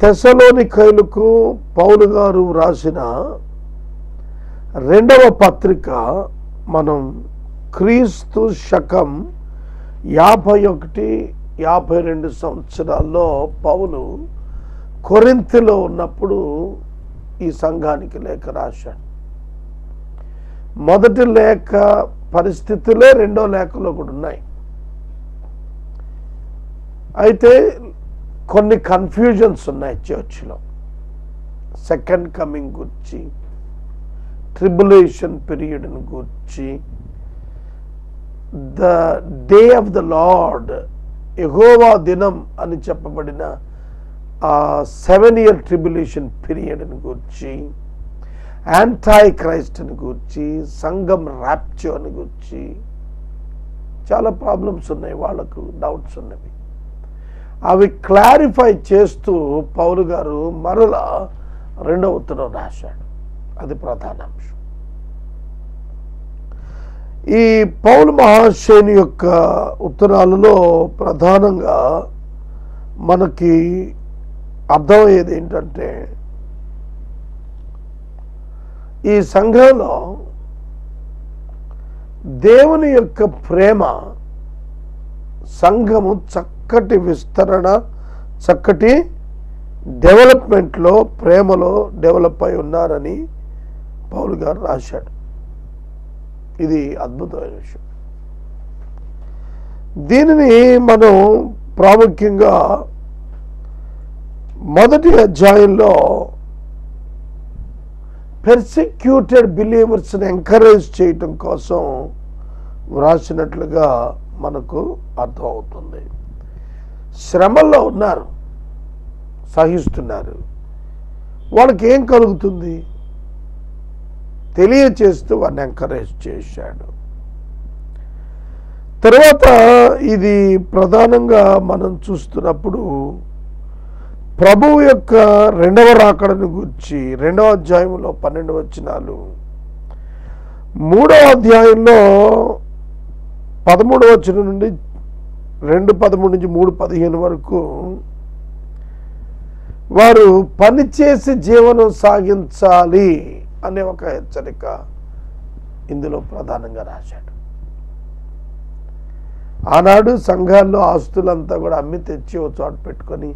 తెసలోని కైలుకు పౌలు గారు రాసిన రెండవ పత్రిక మనం క్రీస్తు శకం యాభై ఒకటి యాభై రెండు సంవత్సరాల్లో పౌలు కొరింతిలో ఉన్నప్పుడు ఈ సంఘానికి లేఖ రాశాడు. మొదటి లేఖ పరిస్థితులే రెండో లేఖలో కూడా ఉన్నాయి. అయితే కొన్ని కన్ఫ్యూజన్స్ ఉన్నాయి చర్చ్లో సెకండ్ కమింగ్ గురించి ట్రిబులేషన్ పీరియడ్ని గురించి. The day of the Lord Jehovah దినం అని చెప్పబడిన ఆ సెవెన్ ఇయర్ ట్రిబులేషన్ పీరియడ్ని గురించి. యాంటాయ్ క్రైస్ట్ని గురించి సంఘం ర్యాప్చోని గురించి. చాలా ప్రాబ్లమ్స్ ఉన్నాయి వాళ్ళకు డౌట్స్ ఉన్నవి. అవి క్లారిఫై చేస్తూ పౌలు గారు మరలా రెండవ ఉత్తరం రాశాడు. అది ప్రధాన అంశం. ఈ పౌలు మహాశయుని యొక్క ఉత్తరాలలో ప్రధానంగా మనకి అర్థమయ్యేది ఏంటంటే ఈ సంఘంలో దేవుని యొక్క ప్రేమ సంఘము చక్క చక్కటి విస్తరణ చక్కటి డెవలప్మెంట్లో ప్రేమలో డెవలప్ అయి ఉన్నారని పౌలు గారు రాశాడు. ఇది అద్భుతమైన విషయం. దీనిని మనం ప్రాముఖ్యంగా మొదటి అధ్యాయంలో పెర్సిక్యూటెడ్ బిలీవర్స్ని ఎంకరేజ్ చేయటం కోసం వ్రాసినట్లుగా మనకు అర్థమవుతుంది. శ్రమల్లో ఉన్నారు సహిస్తున్నారు. వాళ్ళకి ఏం కలుగుతుంది? తెలియచేస్తూ వాడిని ఎంకరేజ్ చేశాడు. తర్వాత ఇది ప్రధానంగా మనం చూస్తున్నప్పుడు ప్రభువు యొక్క రెండవ రాకడను గురించి రెండవ అధ్యాయంలో పన్నెండు వచనాలు. మూడవ అధ్యాయంలో పదమూడవ వచనం నుండి రెండు పదమూడు నుంచి మూడు పదిహేను వరకు వారు పనిచేసి జీవనం సాగించాలి అనే ఒక హెచ్చరిక ఇందులో ప్రధానంగా రాశాడు. ఆనాడు సంఘాల్లో ఆస్తులంతా కూడా అమ్మి తెచ్చి ఓ చోట పెట్టుకొని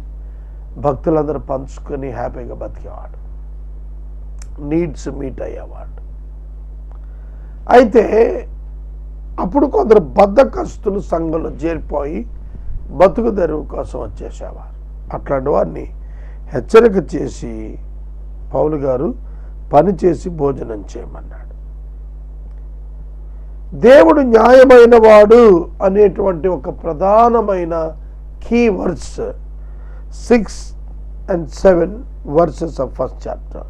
భక్తులందరూ పంచుకొని హ్యాపీగా బతికేవాడు. Needs meet అయ్యేవాడు. అయితే అప్పుడు కొందరు బద్దకస్తులు సంఘంలో చేరిపోయి బతుకు తెరువు కోసం వచ్చేసేవారు. అట్లాంటి వారిని హెచ్చరిక చేసి పౌలు గారు పని చేసి భోజనం చేయమన్నాడు. దేవుడు న్యాయమైన వాడు అనేటువంటి ఒక ప్రధానమైన key words six and seven verses of first chapter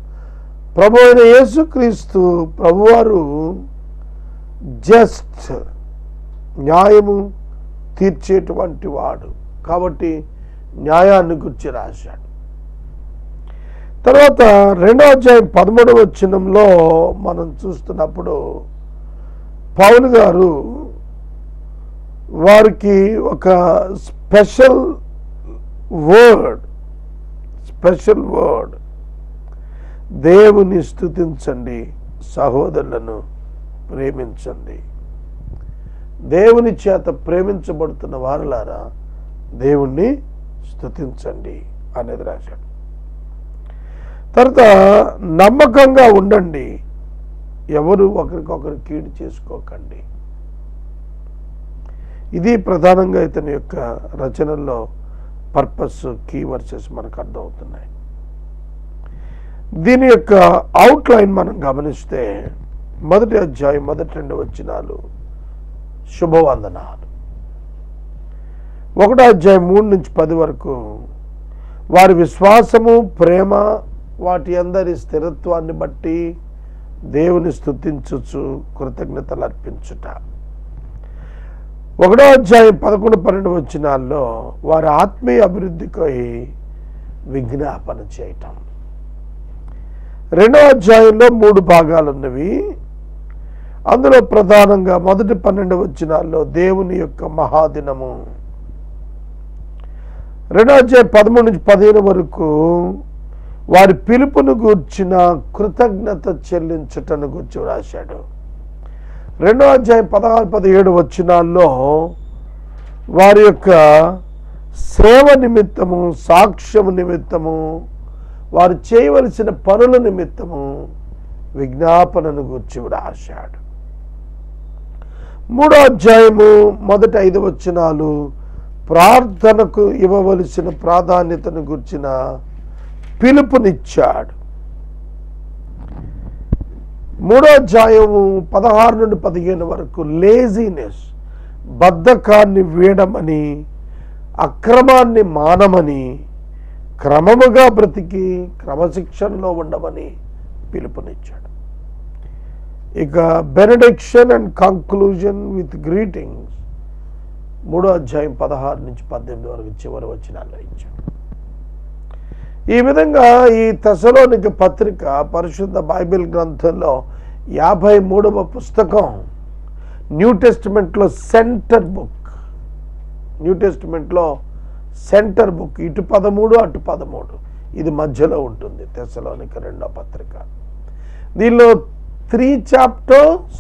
ప్రభు అయిన యేసుక్రీస్తు ప్రభువారు జస్ట్ న్యాయము తీర్చేటువంటి వాడు. కాబట్టి న్యాయాన్ని గురించి రాశాడు. తర్వాత రెండో అధ్యాయం పదమూడవ వచనంలో మనం చూస్తున్నప్పుడు పౌలు గారు వారికి ఒక స్పెషల్ వర్డ్ స్పెషల్ వర్డ్ దేవుని స్థుతించండి సహోదరులను. ప్రేమించండి. దేవుని చేత ప్రేమించబడుతున్న వారులారా దేవుణ్ణి స్థుతించండి అనేది రాశాడు. తర్వాత నమ్మకంగా ఉండండి. ఎవరు ఒకరికొకరు కీడు చేసుకోకండి. ఇది ప్రధానంగా ఇతని యొక్క రచనల్లో పర్పస్ కీ వర్సెస్ మనకు అర్థమవుతున్నాయి. దీని యొక్క అవుట్లైన్ మనం గమనిస్తే మొదటి అధ్యాయం మొదటి రెండు వచ్చినాలు శుభవందనాలు. ఒకటో అధ్యాయం మూడు నుంచి పది వరకు వారి విశ్వాసము ప్రేమ వాటి అందరి స్థిరత్వాన్ని బట్టి దేవుని స్థుతించుచు కృతజ్ఞతలు అర్పించుట. ఒకటో అధ్యాయం పదకొండు పన్నెండు వచ్చినాల్లో వారి ఆత్మీయ అభివృద్ధికై విజ్ఞాపన చేయటం. రెండో అధ్యాయంలో మూడు భాగాలు ఉన్నవి అందులో ప్రధానంగా మొదటి పన్నెండు వచ్చినాల్లో దేవుని యొక్క మహాదినము. రెండో అధ్యాయం పదమూడు నుంచి పదిహేను వరకు వారి పిలుపును గూర్చిన కృతజ్ఞత చెల్లించుటను గురించి రాశాడు రెండో అధ్యాయం పదహారు పదిహేడు వచ్చినాల్లో వారి యొక్క సేవ నిమిత్తము సాక్ష్యము నిమిత్తము వారు చేయవలసిన పనుల నిమిత్తము విజ్ఞాపనను గూర్చి రాశాడు మూడో అధ్యాయము మొదటి ఐదు వచనాలు ప్రార్థనకు ఇవ్వవలసిన ప్రాధాన్యతను గుర్చిన పిలుపునిచ్చాడు. మూడో అధ్యాయము పదహారు నుండి పదిహేను వరకు లేజీనెస్ బద్ధకాన్ని వీడమని అక్రమాన్ని మానమని క్రమముగా బ్రతికి క్రమశిక్షణలో ఉండమని పిలుపునిచ్చాడు. ఇక benediction and conclusion with greetings. మూడో అధ్యాయం పదహారు నుంచి పద్దెనిమిది వరకు చివరి వచ్చిన అన్వయించాడు ఈ విధంగా ఈ తెసలోనిక పత్రిక పరిశుద్ధ బైబిల్ గ్రంథంలో యాభై మూడవ పుస్తకం న్యూ టెస్టిమెంట్లో సెంటర్ బుక్ న్యూ టెస్టిమెంట్లో సెంటర్ బుక్ ఇటు పదమూడు అటు పదమూడు. ఇది మధ్యలో ఉంటుంది తెసలోనికి రెండో పత్రిక. దీనిలో three chapters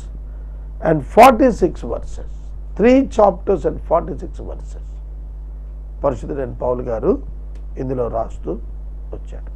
and forty six verses three chapters and forty six verses పరిశుద్ధుడైన పౌల్ గారు ఇందులో రాస్తూ వచ్చాడు.